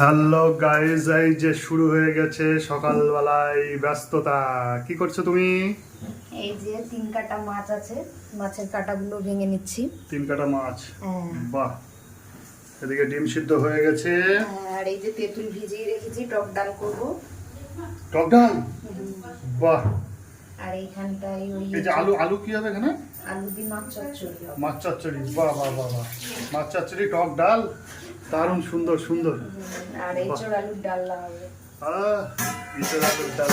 Hello guys এই যে শুরু হয়ে গেছে সকালবেলায় ব্যস্ততা। কি করছ তুমি? এই যে তিন কাটা মাছ আছে মাছের কাটাগুলো ভেঙে নিচ্ছি। তিন কাটা মাছ? হ্যাঁ। বাহ। এদিকে ডিম সিদ্ধ হয়ে গেছে। আর এই যে তেঁতুল ভিজিয়ে রেখেছি টক ডাল করব। টক ডাল? বাহ। আর এইখানটায় ওই এই যে আলু আলু কি হবে এখানে? আলু দিয়ে মাছ চচ্চড়ি হবে। মাছ চচ্চড়ি বাহ বাহ বাহ বাহ। মাছ চচ্চড়ি টক ডাল দারুণ সুন্দর সুন্দর। আর এঁচড় আলুর ডাল্লা হবে। ইসের আলুর ডাল।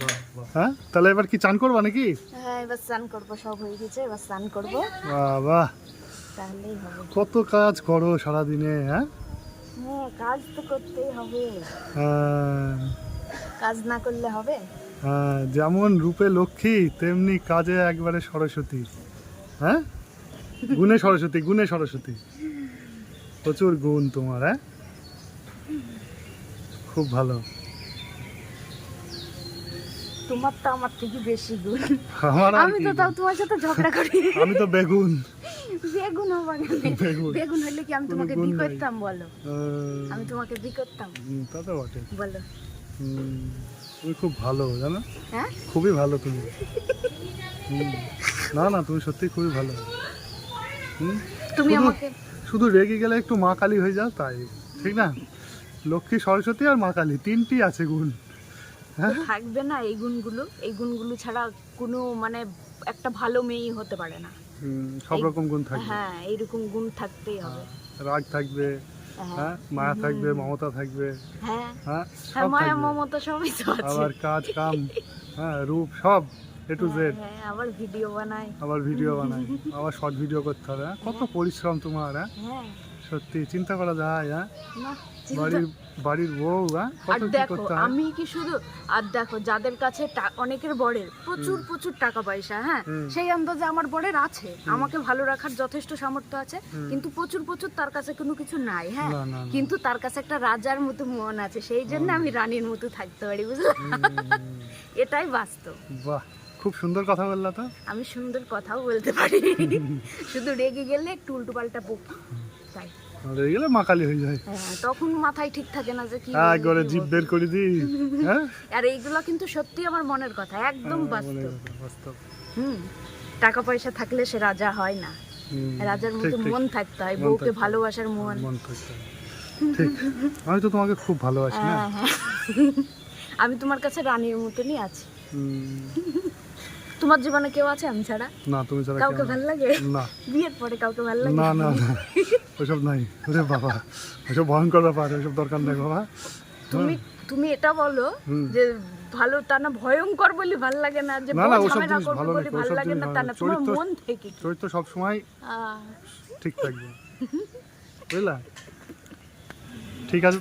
বাহ, বাহ। হ্যাঁ তাহলে এবার কি চান করবা নাকি? হ্যাঁ এবার স্নান করব সব হয়ে গেছে এবার স্নান করব। বাহ বাহ। তাহলেই হবে। কত কাজ করো সারাদিনে হ্যাঁ? হ্যাঁ কাজ তো করতেই হবে। হ্যাঁ। কাজ না করলে হবে? যেমন রূপে লক্ষ্মী তেমনি কাজে একবারে সরস্বতী। হ্যাঁ? গুণে সরস্বতী গুণে সরস্বতী। প্রচুর গুণ তোমার হ্যাঁ? খুব ভালো। তোমার তো আমার থেকে বেশি গুণ। আমি তো তাও তোমার সাথে ঝগড়া করি। আমি তো বেগুন। বেগুন বেগুন। বেগুন হলে কি আমি তোমাকে গুণ বি করতাম বলো? আমি তোমাকে বি করতাম তা তো বটে। বলো। তুমি খুব ভালো জানো? হ্যাঁ? খুবই ভালো তুমি। না না তুমি সত্যি খুবই ভালো। তুমি শুধু- আমাকে শুধু রেগে গেলে একটু মা কালী হয়ে যাও তাই। ঠিক না? লক্ষ্মী সরস্বতী আর মা কালী তিনটি আছে গুণ। হ্যাঁ? থাকবে না এই গুণগুলো। এই গুণগুলো ছাড়া কোনো মানে একটা ভালো মেয়েই হতে পারে না। সব রকম গুণ থাকবে। হ্যাঁ এইরকম গুণ থাকতেই হবে। রাগ থাকবে। হ্যাঁ। হ্যাঁ মায়া থাকবে মমতা থাকবে হ্যাঁ। হ্যাঁ সব মায়া মমতা সবই তো আছে। আবার কাজ কাম হ্যাঁ রূপ সব এ টু জেড আবার ভিডিও বানাই আবার ভিডিও বানাই আবার শর্ট ভিডিও করতে হবে হ্যাঁ? কত পরিশ্রম তোমার হ্যাঁ। সত্যি চিন্তা করা যায় হ্যাঁ? বাড়ির বাড়ির বউ হ্যাঁ? আর দেখো আমি কি শুধু আর দেখো যাদের কাছে অনেকের বরের প্রচুর প্রচুর টাকা পয়সা হ্যাঁ? সেই আন্দাজে আমার বরের আছে। আমাকে ভালো রাখার যথেষ্ট সামর্থ্য আছে কিন্তু প্রচুর প্রচুর তার কাছে কোনো কিছু নাই হ্যাঁ। কিন্তু তার কাছে একটা রাজার মতো মন আছে সেই জন্য আমি রানীর মতো থাকতে পারি বুঝলে? এটাই বাস্তব। বাহ খুব সুন্দর কথা বললা তো। আমি সুন্দর কথাও বলতে পারি। শুধু রেগে গেলে একটু উল্টো পাল্টা বকি তাই। আর গেলে মা কালী হয়ে যায়। হ্যাঁ, তখন মাথায় ঠিক থাকে না যে কি হ্যাঁ বলব, জিভ বের করে দিই। হ্যাঁ? আর এইগুলো কিন্তু সত্যি আমার মনের কথা একদম বাস্তব। বাস্তব। হুম টাকা পয়সা থাকলে সে রাজা হয় না। রাজার মতো মন থাকতে হয় বউকে ভালোবাসার মন। মন ঠিক। আমি তো তোমাকে খুব ভালোবাসি না? হ্যাঁ, হ্যাঁ। আমি তোমার কাছে রানীর মতনই আছি। তোমার জীবনে কেউ আছে আমি ছাড়া? না তুমি ছাড়া কাউকে কেউ ভালো লাগে? না। বিয়ের পরে কাউকে ভালো লাগে? না না। না ওসব নাই। ওরে বাবা ওইসব ভয়ঙ্কর ব্যাপার ওইসব দরকার নেই বাবা। তুমি তুমি এটা বলো যে ভালো তা না ভয়ঙ্কর বলি ভালো লাগে না যে না, না, ওসব জিনিস ভালো নাকি, ভালো লাগে না তা না। তোমার মন থেকে চরিত্র সব সময় ঠিক থাকবে। বুঝলা? ঠিক আছে